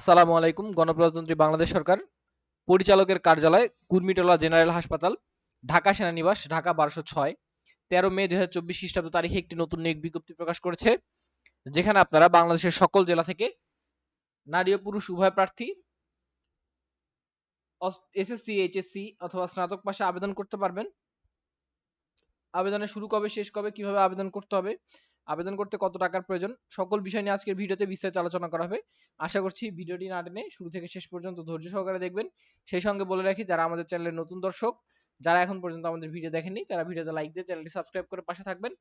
আসসালামু আলাইকুম, গণপ্রজাতন্ত্রী বাংলাদেশ সরকার, পরিচালকের কার্যালয়, কুর্মিটোলা জেনারেল হাসপাতাল, ঢাকা সেনানিবাস, ঢাকা বারোশো ছয়, তেরো মে দুই হাজার চব্বিশ খ্রিস্টাব্দ তারিখে একটি নতুন নিয়োগ বিজ্ঞপ্তি প্রকাশ করেছে, যেখানে আপনারা বাংলাদেশের সকল জেলা থেকে নারী ও পুরুষ উভয় প্রার্থী এসএসসি এইচএসসি অথবা স্নাতক পাশে আবেদন করতে পারবেন। আবেদনের শুরু কবে, শেষ কবে, কীভাবে আবেদন করতে হবে আবেদন করতে কত টাকার প্রয়োজন, সকল বিষয় নিয়ে আজকের ভিডিওতে বিস্তারিত আলোচনা করা হবে। আশা করছি ভিডিওটি না টেনে শুরু থেকে শেষ পর্যন্ত ধৈর্য সহকারে দেখবেন। সেই সঙ্গে বলে রাখি, যারা আমাদের চ্যানেলের নতুন দর্শক, যারা এখন পর্যন্ত আমাদের ভিডিও দেখেননি, তারা ভিডিওতে লাইক দিয়ে চ্যানেলটি সাবস্ক্রাইব করে পাশে থাকবেন।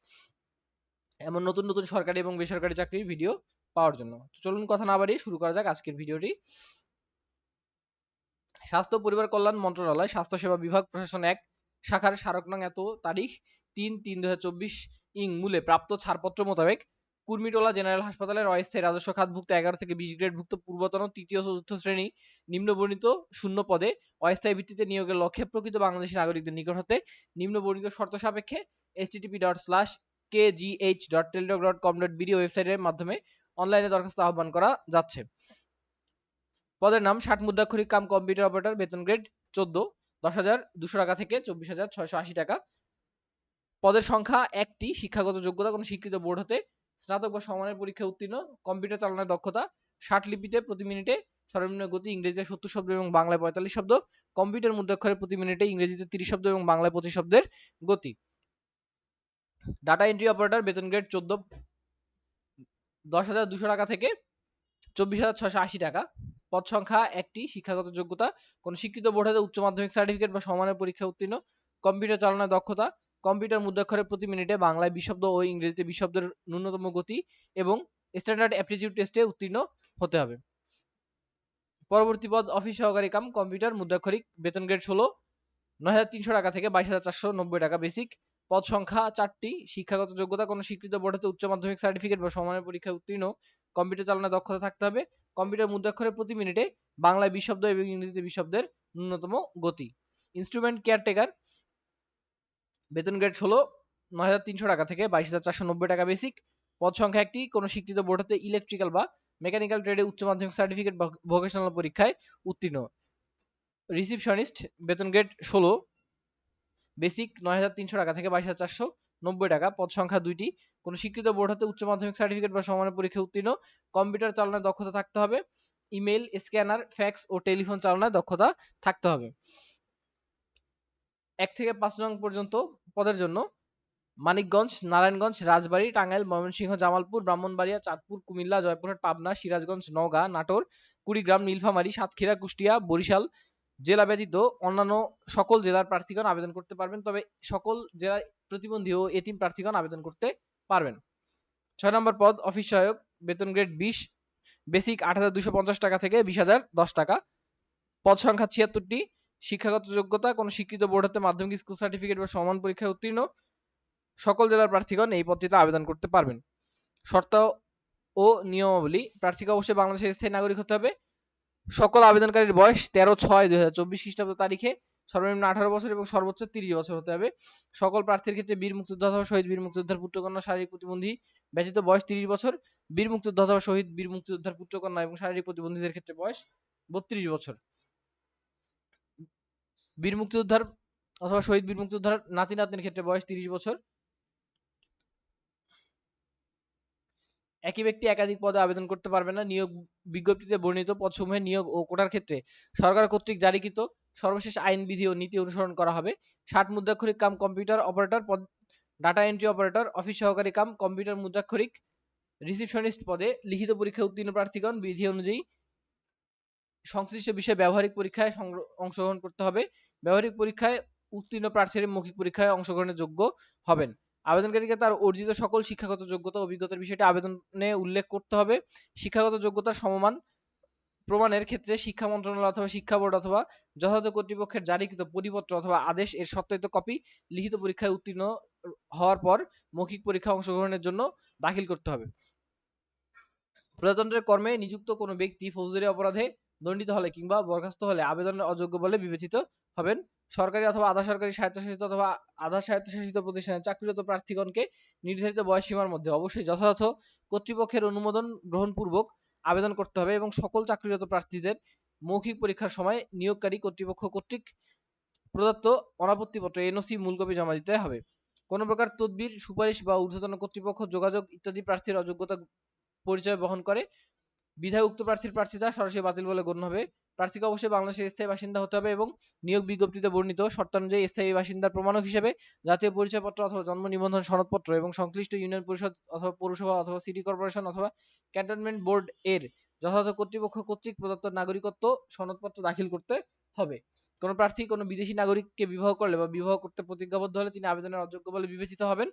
এমন নতুন নতুন সরকারি এবং বেসরকারি চাকরির ভিডিও পাওয়ার জন্য। চলুন কথা না বাড়িয়ে শুরু করা যাক আজকের ভিডিওটি। স্বাস্থ্য, পরিবার কল্যাণ মন্ত্রণালয় স্বাস্থ্যসেবা বিভাগ প্রশাসন এক, শাখার স্মারক নং এত তারিখ তিন তিন দুই ইং মূলে প্রাপ্ত ছাড়পত্র মোতাবেক কুর্মিটোলা জেনারেল হাসপাতালের অস্থায়ী রাজস্ব খাতভুক্ত এগারো থেকে বিশ গ্রেডভুক্ত পূর্বতন তৃতীয় চতুর্থ শ্রেণি নিম্নবর্ণিত শূন্য পদে অস্থায়ী ভিত্তিতে নিয়োগের লক্ষ্যে প্রকৃত বাংলাদেশী নাগরিকদের নিকট হতে নিম্নবর্ণিত শর্ত সাপেক্ষে http dot slash kgh dot teletalk dot com dot BD ওয়েবসাইটের মাধ্যমে অনলাইনে দরখাস্ত আহ্বান করা যাচ্ছে। পদের নাম ষাট মুদ্রাক্ষরিক কাম কম্পিউটার অপারেটর বেতন গ্রেড চোদ্দ, দশ হাজার দুশো টাকা থেকে চব্বিশ হাজার ছয়শো আশি টাকা। পদের সংখ্যা একটি, শিক্ষাগত যোগ্যতা, কোনো স্বীকৃত বোর্ড হতে স্নাতক বা সমানের পরীক্ষায় উত্তীর্ণ, কম্পিউটার চালানোর দক্ষতা, ষাট লিপিতে প্রতি মিনিটে সর্বনিম্ন গতি, ইংরেজিতে সত্তর শব্দ এবং বাংলায় পঁয়তাল্লিশ শব্দ, কম্পিউটার মুদ্রাক্ষরে প্রতি মিনিটে ইংরেজিতে তিরিশ শব্দ এবং বাংলায় পঁচিশ শব্দের গতি। ডাটা এন্ট্রি অপারেটর, বেতন গ্রেড চোদ্দ, দশ হাজার দুশো টাকা থেকে চব্বিশ হাজার ছয়শো আশি টাকা। পদ সংখ্যা একটি, শিক্ষাগত যোগ্যতা, কোন স্বীকৃত বোর্ড হতে উচ্চ মাধ্যমিক সার্টিফিকেট বা সমানের পরীক্ষায় উত্তীর্ণ, কম্পিউটার চালানোর দক্ষতা কম্পিউটার মুদ্রাক্ষরে প্রতি মিনিটে বাংলায় বিশব্দ ও ইংরেজিতে বিশব্দের ন্যূনতম গতি এবং স্ট্যান্ডার্ড অ্যাপটিটিউড টেস্টে উত্তীর্ণ হতে হবে। পরবর্তী পদ অফিস সহকারী কাম, কম্পিউটার মুদ্রাক্ষরিক, বেতন গ্রেড ষোলো নয় হাজার তিনশো টাকা থেকে বাইশ হাজার চারশো নব্বই টাকা বেসিক পদ সংখ্যা চারটি, শিক্ষাগত যোগ্যতা কোনো স্বীকৃত বোর্ড হতে উচ্চ মাধ্যমিক সার্টিফিকেট বা সমানের পরীক্ষায় উত্তীর্ণ। কম্পিউটার চালানোর দক্ষতা থাকতে হবে। কম্পিউটার মুদ্রাক্ষরে প্রতি মিনিটে বাংলায় বিশব্দ এবং ইংরেজিতে বিশব্দের ন্যূনতম গতি। ইনস্ট্রুমেন্ট কেয়ারটেকার বেতন গ্রেড ষোলো, নয় হাজার তিনশো টাকা থেকে বাইশ হাজার চারশো নব্বই টাকা বেসিক পদ সংখ্যা একটি, কোনো স্বীকৃত বোর্ড হতে ইলেকট্রিক্যাল বা মেকানিক্যাল ট্রেডে উচ্চ মাধ্যমিক সার্টিফিকেট ভোকেশনাল পরীক্ষায় উত্তীর্ণ। রিসিপশনিস্ট বেতন গ্রেড ষোলো বেসিক নয় হাজার তিনশো টাকা থেকে বাইশ হাজার চারশো নব্বই টাকা। পদ সংখ্যা দুইটি, কোনো স্বীকৃত বোর্ড হতে উচ্চ মাধ্যমিক সার্টিফিকেট বা সমানের পরীক্ষায় উত্তীর্ণ। কম্পিউটার চালানোর দক্ষতা থাকতে হবে। ইমেল স্ক্যানার ফ্যাক্স ও টেলিফোন চালানোর দক্ষতা থাকতে হবে। এক থেকে পাঁচ নং পর্যন্ত পদের জন্য মানিকগঞ্জ, নারায়ণগঞ্জ, রাজবাড়ী, টাঙ্গাইল, ময়মনসিংহ, জামালপুর, ব্রাহ্মণবাড়িয়া, চাঁদপুর, কুমিল্লা, জয়পুরহাট, পাবনা, সিরাজগঞ্জ, নওগাঁ, নাটোর, কুড়িগ্রাম, নীলফামারী, সাতক্ষীরা, কুষ্টিয়া, বরিশাল জেলা ব্যতীত অন্যান্য সকল জেলার প্রার্থীগণ আবেদন করতে পারবেন। তবে সকল জেলার প্রতিবন্ধী ও এতিম প্রার্থীগণ আবেদন করতে পারবেন। ছয় নম্বর পদ, অফিস সহায়ক, বেতন গ্রেড বিশ বেসিক আট টাকা থেকে বিশ টাকা। পদ সংখ্যা ছিয়াত্তরটি শিক্ষাগত যোগ্যতা, কোনো স্বীকৃত বোর্ড হতে মাধ্যমিক স্কুল সার্টিফিকেট বা সমান পরীক্ষায় উত্তীর্ণ, সকল জেলার প্রার্থীগণ এই পদটিতে আবেদন করতে পারবেন। শর্ত ও নিয়মাবলী, প্রার্থীকে অবশ্যই বাংলাদেশের স্থায়ী নাগরিক হতে হবে। সকল আবেদনকারীর বয়স তেরো ছয় দুই হাজার চব্বিশ খ্রিস্টাব্দ তারিখে, সর্বনিম্ন আঠারো বছর এবং সর্বোচ্চ তিরিশ বছর হতে হবে। সকল প্রার্থীর ক্ষেত্রে বীর মুক্তিযোদ্ধা অথবা শহীদ বীর মুক্তিযোদ্ধার পুত্রকন্যা, শারীরিক প্রতিবন্ধী, ব্যতীত বয়স তিরিশ বছর, বীর মুক্তিযোদ্ধা অথবা শহীদ বীর মুক্তিযোদ্ধার পুত্রকন্যা এবং শারীরিক প্রতিবন্ধীদের ক্ষেত্রে বয়স বত্রিশ বছর। বীর মুক্তিযোদ্ধার অথবা শহীদ বীর মুক্তিযোদ্ধার নাতি নাতনির ক্ষেত্রে বয়স তিরিশ বছর। একই ব্যক্তি একাধিক পদে আবেদন করতে পারবে না। নিয়োগ বিজ্ঞপ্তিতে বর্ণিত পদসমূহে নিয়োগ ও কোটার ক্ষেত্রে সরকার কর্তৃক জারিকৃত সর্বশেষ আইন বিধি ও নীতি অনুসরণ করা হবে। ষাট মুদ্রাক্ষরিক কাম কম্পিউটার অপারেটর পদ, ডাটা এন্ট্রি অপারেটর, অফিস সহকারী কাম, কম্পিউটার মুদ্রাক্ষরিক রিসিপশনিস্ট পদে লিখিত পরীক্ষায় উত্তীর্ণ প্রার্থীগণ বিধি অনুযায়ী সংশ্লিষ্ট বিষয়ে ব্যবহারিক পরীক্ষায় অংশগ্রহণ করতে হবে। ব্যবহারিক পরীক্ষায় উত্তীর্ণ প্রার্থীর মৌখিক পরীক্ষায় অংশগ্রহণের যোগ্য হবেন। আবেদনকারীকে তার অর্জিত সকল শিক্ষাগত যোগ্যতা অভিজ্ঞতার বিষয়টি আবেদনে উল্লেখ করতে হবে। শিক্ষাগত যোগ্যতার সমমান প্রমাণের ক্ষেত্রে শিক্ষা মন্ত্রণালয় অথবা শিক্ষা বোর্ড অথবা যথাযথ কর্তৃপক্ষের জারিকৃত পরিপত্র অথবা আদেশ এর সত্যায়িত কপি লিখিত পরীক্ষায় উত্তীর্ণ হওয়ার পর মৌখিক পরীক্ষা অংশগ্রহণের জন্য দাখিল করতে হবে। প্রজাতন্ত্রের কর্মে নিযুক্ত কোনো ব্যক্তি ফৌজদারি অপরাধে দণ্ডিত হলে কিংবা বরখাস্ত হলে আবেদনের অযোগ্য বলে বিবেচিত হবেন। সরকারি অথবা আধা সরকারি স্বায়ত্তশাসিত অথবা আধা স্বায়ত্তশাসিত প্রতিষ্ঠানে চাকরিরত প্রার্থীগণকে নির্ধারিত বয়স সীমার মধ্যে অবশ্যই যথাযথ কর্তৃপক্ষের অনুমোদন গ্রহণপূর্বক আবেদন করতে হবে এবং সকল চাকরিরত প্রার্থীদের মৌখিক পরীক্ষার সময় নিয়োগকারী কর্তৃপক্ষ কর্তৃক প্রদত্ত অনাপত্তিপত্র, এনওসি মূল কপি জমা দিতে হবে। কোনো প্রকার তদবির, সুপারিশ বা ঊর্ধ্বতন কর্তৃপক্ষ যোগাযোগ ইত্যাদি প্রার্থীর অযোগ্যতা পরিচয় বহন করে বিধায় উক্ত প্রার্থীর প্রার্থিতা সরাসরি বাতিল বলে গণ্য হবে। প্রার্থীকে অবশ্যই বাংলাদেশের স্থায়ী বাসিন্দা হতে হবে এবং নিয়োগ বিজ্ঞপ্তিতে বর্ণিত শর্তানুযায়ী স্থায়ী বাসিন্দার প্রমাণক হিসেবে জাতীয় পরিচয়পত্র অথবা জন্ম নিবন্ধন সনদপত্র এবং সংশ্লিষ্ট ইউনিয়ন পরিষদ অথবা পৌরসভা অথবা সিটি কর্পোরেশন অথবা ক্যান্টনমেন্ট বোর্ড এর যথাযথ কর্তৃপক্ষ কর্তৃক প্রদত্ত নাগরিকত্ব সনদপত্র দাখিল করতে হবে। কোনো প্রার্থী কোনো বিদেশি নাগরিককে বিবাহ করলে বা বিবাহ করতে প্রতিজ্ঞাবদ্ধ হলে তিনি আবেদনের অযোগ্য বলে বিবেচিত হবেন।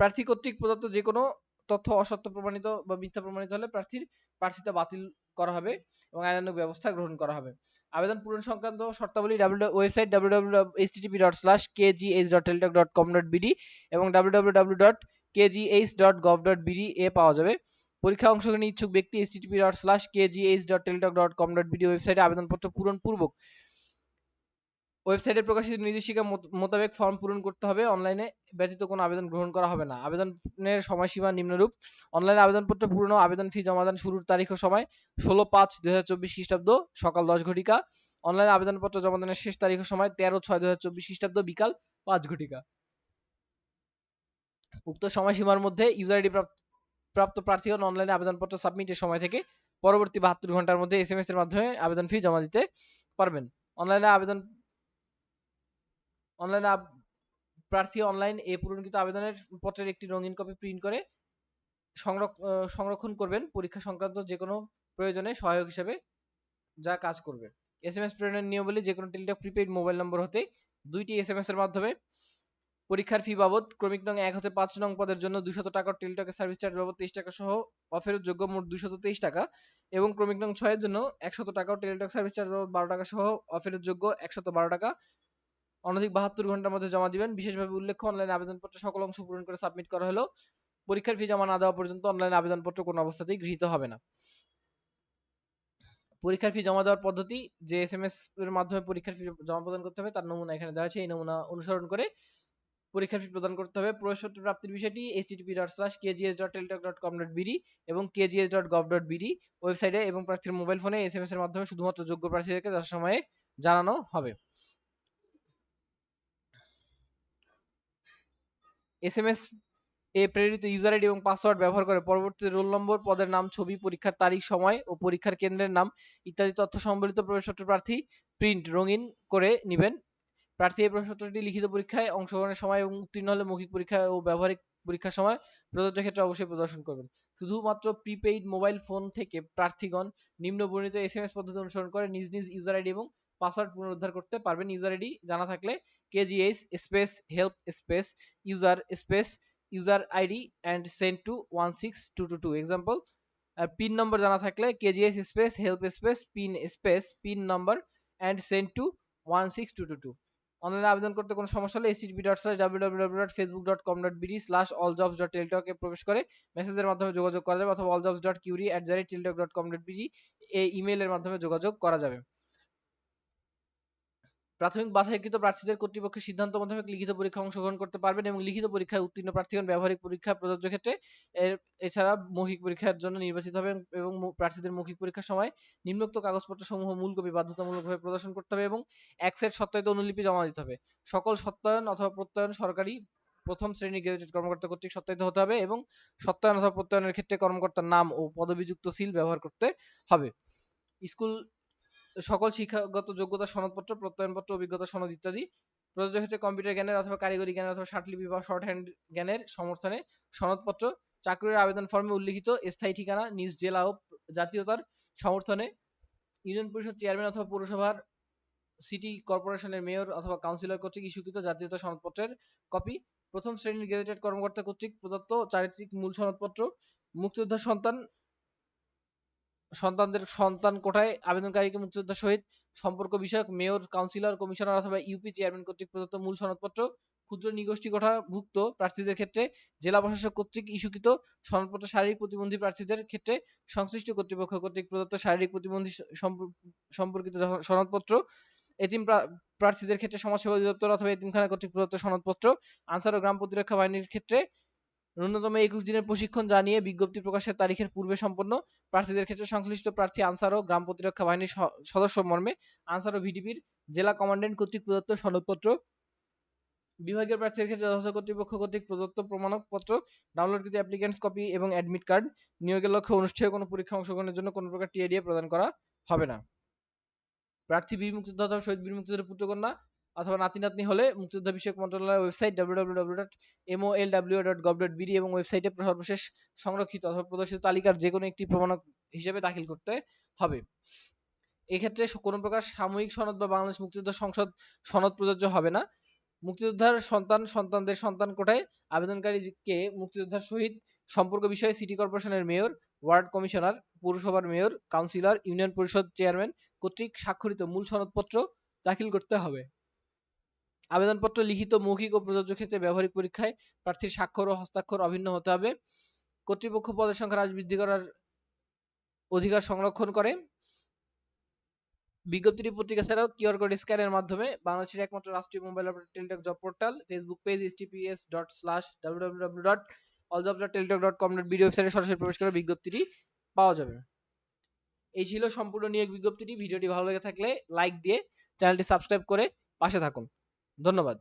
প্রার্থী কর্তৃক প্রদত্ত যে কোনো তথ্য অসত্য প্রমাণিত বা মিথ্যা প্রমাণিত হলে প্রার্থীর প্রার্থিতা বাতিল করা হবে এবং আইনানুগ ব্যবস্থা গ্রহণ করা হবে। আবেদন পূরণ সংক্রান্ত শর্তাবলী ওয়েবসাইট www.https.ks.teltok.com.bd এবং www.kgh.gov.bd এ পাওয়া যাবে। পরীক্ষা অংশগ্রহণের ইচ্ছুক ব্যক্তি http.kgh.teltok.com.bd ওয়েবসাইটে আবেদনপত্র পূরণ পূর্বক ওয়েবসাইটে প্রকাশিত নির্দেশিকা মোতাবেক ফর্ম পূরণ করতে হবে। অনলাইনে ব্যতীত কোনো আবেদন গ্রহণ করা হবে না। আবেদনের সময়সীমা নিম্নরূপ। অনলাইনে আবেদনপত্র পূরণ আবেদন ফি জমাদান শুরুর তারিখ ও সময় ষোলো পাঁচ দুই হাজার চব্বিশ খ্রিস্টাব্দ সকাল দশ ঘটিকা। অনলাইনে আবেদনপত্র জমাদানের শেষ তারিখ ও সময় তেরো ছয় দুই হাজার চব্বিশ খ্রিস্টাব্দ বিকাল পাঁচ ঘটিকা। উক্ত সময়সীমার মধ্যে ইউজার আইডি প্রাপ্ত প্রার্থীগণ অনলাইনে আবেদনপত্র সাবমিটের সময় থেকে পরবর্তী বাহাত্তর ঘণ্টার মধ্যে এস এম এস এর মাধ্যমে আবেদন ফি জমা দিতে পারবেন। অনলাইনে আবেদন অনলাইনে প্রার্থী অনলাইন এ পূরণকৃত আবেদনের পত্রের একটি রঙিন কপি প্রিন্ট করে সংরক্ষণ করবেন পরীক্ষা সংক্রান্ত যে কোনো প্রয়োজনে সহায়ক হিসেবে যা কাজ করবে। এস এম এস প্রেরণের নিয়মাবলী যে কোনো টেলিটক প্রিপেইড মোবাইল নম্বর হতে দুইটি এস এম এস এর মাধ্যমে পরীক্ষার ফি বাবদ ক্রমিক নং এক হতে পাঁচ নং পদের জন্য দুশত টাকা টেলিটকের সার্ভিস চার্জ বাবদ তেইশ টাকা সহ অফেরত যোগ্য মোট দুশত তেইশ টাকা এবং ক্রমিক নং ছয়ের জন্য একশত টাকা টেলিটক সার্ভিস চার্জ বাবদ বারো টাকা সহ অফেরত যোগ্য একশত বারো টাকা অনধিক বাহাত্তর ঘণ্টার মধ্যে জমা দিবেন। বিশেষভাবে উল্লেখ্য অনলাইন আবেদনপত্র সকল অংশ পূরণ করে সাবমিট করা হলো পরীক্ষার ফি জমা না দেওয়া পর্যন্ত অনলাইন আবেদনপত্র কোনো অবস্থাতেই গৃহীত হবে না। পরীক্ষার ফি জমা দেওয়ার পদ্ধতি, যে এস এম এস এর মাধ্যমে পরীক্ষার ফি জমা প্রদান করতে হবে, তার নমুনা এখানে দেওয়া আছে। এই নমুনা অনুসরণ করে পরীক্ষার ফি প্রদান করতে হবে। প্রবেশপত্র প্রাপ্তির বিষয়টি http.kgs.teltok.com.bd এবং kgs.gov.bd ওয়েবসাইটে এবং প্রার্থীর মোবাইল ফোনে এস এম এস এর মাধ্যমে শুধুমাত্র যোগ্য প্রার্থীদেরকে যথাসময়ে জানানো হবে। এসএমএস এ প্রেরিত ইউজার আইডি এবং পাসওয়ার্ড ব্যবহার করে পরবর্তীতে রোল নম্বর পদের নাম, ছবি, পরীক্ষার তারিখ, সময় ও পরীক্ষার কেন্দ্রের নাম ইত্যাদি তথ্য সম্বলিত প্রবেশপত্র প্রার্থী প্রিন্ট রঙিন করে নেবেন। প্রার্থী এই প্রবেশপত্রটি লিখিত পরীক্ষায় অংশগ্রহণের সময় এবং উত্তীর্ণ হলে মৌখিক পরীক্ষা ও ব্যবহারিক পরীক্ষার সময় প্রযোজ্য ক্ষেত্রে অবশ্যই প্রদর্শন করবেন। শুধুমাত্র প্রিপেইড মোবাইল ফোন থেকে প্রার্থীগণ নিম্ন বর্ণিত এসএমএস পদ্ধতি অনুসরণ করে নিজ নিজ ইউজার আইডি এবং পাসওয়ার্ড পুনরুদ্ধার করতে পারবেন ইউজার আইডি জানা থাকলে kgh space help space user space user ID and send to one six two two two example pin নম্বর জানা থাকলে kgh space help space pin space pin number and send to one six two two two অনলাইনে আবেদন করতে কোনো সমস্যা হলে http dot slash www.facebook dot com dot BD slash all jobs dot টেলটকে প্রবেশ করে মেসেজের মাধ্যমে যোগাযোগ করা যাবে অথবা all jobs dot query at the rate teletalk dot com dot BD এই ইমেইলের মাধ্যমে যোগাযোগ করা যাবে। প্রাথমিক বাছাইকৃত প্রার্থীদের কর্তৃপক্ষের সিদ্ধান্ত মোতাবেক লিখিত পরীক্ষা অংশগ্রহণ করতে পারবেন এবং লিখিত পরীক্ষায় উত্তীর্ণ প্রার্থীগণ ব্যবহারিক পরীক্ষা প্রযোজ্য ক্ষেত্রে এছাড়া মৌখিক পরীক্ষার জন্য নির্বাচিত হবেন এবং প্রার্থীদের মৌখিক পরীক্ষার সময় নিম্নোক্ত কাগজপত্র সমূহ মূল কপি বাধ্যতামূলকভাবে প্রদর্শন করতে হবে এবং এক সেট সত্যায়িত অনুলিপি জমা দিতে হবে। সকল সত্যায়ন অথবা প্রত্যয়ন সরকারি প্রথম শ্রেণির গেজেটেড কর্মকর্তা কর্তৃক সত্যায়িত হতে হবে এবং সত্যায়ন অথবা প্রত্যয়নের ক্ষেত্রে কর্মকর্তার নাম ও পদবিযুক্ত সিল ব্যবহার করতে হবে। স্কুল সকল শিক্ষাগত যোগ্যতা সনদপত্র, প্রত্যয়নপত্র, অভিজ্ঞতা সনদ ইত্যাদি প্রযোজ্য ক্ষেত্রে কম্পিউটার জ্ঞানের অথবা কারিগরি জ্ঞানের অথবা লিপি বা শর্ট হ্যান্ড জ্ঞানের সমর্থনে সনদপত্র, চাকরির আবেদন ফর্মে উল্লিখিত স্থায়ী ঠিকানা, নিজ জেলা ও জাতীয়তার সমর্থনে ইউনিয়ন পরিষদ চেয়ারম্যান অথবা পৌরসভার সিটি কর্পোরেশনের মেয়র অথবা কাউন্সিলর কর্তৃক ইস্যুকৃত জাতীয়তা সনদপত্রের কপি প্রথম শ্রেণির গেজেটেড কর্মকর্তা কর্তৃক প্রদত্ত চারিত্রিক মূল সনদপত্র মুক্তিযোদ্ধার সন্তান সন্তানদের সন্তান কোটায় আবেদনকারীকে মুক্তিযোদ্ধার সহিত সম্পর্ক বিষয়ক মেয়র, কাউন্সিলর, কমিশনার অথবা ইউপি চেয়ারম্যান কর্তৃক প্রদত্ত মূল সনদপত্র, ক্ষুদ্র নিগোষ্ঠী ভুক্ত প্রার্থীদের ক্ষেত্রে জেলা প্রশাসক কর্তৃক ইস্যুকৃত সনদপত্র, শারীরিক প্রতিবন্ধী প্রার্থীদের ক্ষেত্রে সংশ্লিষ্ট কর্তৃপক্ষ কর্তৃক প্রদত্ত শারীরিক প্রতিবন্ধী সম্পর্কিত সনদপত্র, এতিম প্রার্থীদের ক্ষেত্রে সমাজসেবা অধিদপ্তর অথবা এতিমখানা কর্তৃক প্রদত্ত সনদপত্র, আনসার ও গ্রাম প্রতিরক্ষা বাহিনীর ক্ষেত্রে ন্যূনতম একুশ দিনের প্রশিক্ষণ জানিয়ে বিজ্ঞপ্তি প্রকাশের তারিখের পূর্বে সম্পন্ন প্রার্থীদের ক্ষেত্রে সংশ্লিষ্ট প্রার্থী আনসার ও গ্রাম প্রতিরক্ষা বাহিনীর সদস্য মর্মে আনসার ও ভিডিপির জেলা কমান্ড্যান্ট কর্তৃক প্রদত্ত সনদপত্র, বিভাগীয় প্রার্থীদের ক্ষেত্রে যথাযথ কর্তৃপক্ষ কর্তৃক প্রদত্ত প্রমাণপত্র ডাউনলোডকৃত অ্যাপ্লিকেন্টস কপি এবং অ্যাডমিট কার্ড নিয়োগের লক্ষ্যে অনুষ্ঠেয় কোনো পরীক্ষা অংশগ্রহণের জন্য কোনো প্রকার টিআইডিএ প্রদান করা হবে না। প্রার্থী বীর মুক্তিযোদ্ধা শহীদ বীর মুক্তিযোদ্ধার পুত্রকন্যা অথবা নাতি নাতনি হলে মুক্তিযোদ্ধা বিষয়ক মন্ত্রণালয়ের ওয়েবসাইট www.molw.gov.bd এবং ওয়েবসাইটে সর্বশেষ সংরক্ষিত অথবা প্রদর্শিত তালিকার যে কোনো একটি প্রমাণ হিসেবে দাখিল করতে হবে। এক্ষেত্রে কোনো প্রকার সাময়িক সনদ বা বাংলাদেশ মুক্তিযোদ্ধা সংসদ সনদ প্রযোজ্য হবে না। মুক্তিযোদ্ধার সন্তান সন্তানদের সন্তান কোটায় আবেদনকারীকে মুক্তিযোদ্ধার সহিত সম্পর্ক বিষয়ে সিটি কর্পোরেশনের মেয়র, ওয়ার্ড কমিশনার, পৌরসভার মেয়র, কাউন্সিলর, ইউনিয়ন পরিষদ চেয়ারম্যান কর্তৃক স্বাক্ষরিত মূল সনদপত্র দাখিল করতে হবে। আবেদনপত্র, লিখিত মৌখিক ও প্রযোজ্য ক্ষেত্রে ব্যবহারিক পরীক্ষায় প্রার্থীর স্বাক্ষর ও হস্তাক্ষর অভিন্ন হতে হবে। কর্তৃপক্ষ পদের সংখ্যা হ্রাস বৃদ্ধি করার অধিকার সংরক্ষণ করে। বিজ্ঞপ্তিটি পত্রিকা ছাড়াও কিউআর কোড স্ক্যানের মাধ্যমে বাংলাদেশের একমাত্র রাষ্ট্রীয় mobile operator teletalk job portal, facebook page https dot slash W W W dot all job dot teletalk dot com dot BD ওয়েবসাইটে সরাসরি প্রবেশ করে বিজ্ঞপ্তিটি পাওয়া যাবে। এই ছিল সম্পূর্ণ নিয়োগ বিজ্ঞপ্তিটি। ভিডিওটি ভালো লেগে থাকলে লাইক দিয়ে চ্যানেলটি সাবস্ক্রাইব করে পাশে থাকুন। ধন্যবাদ।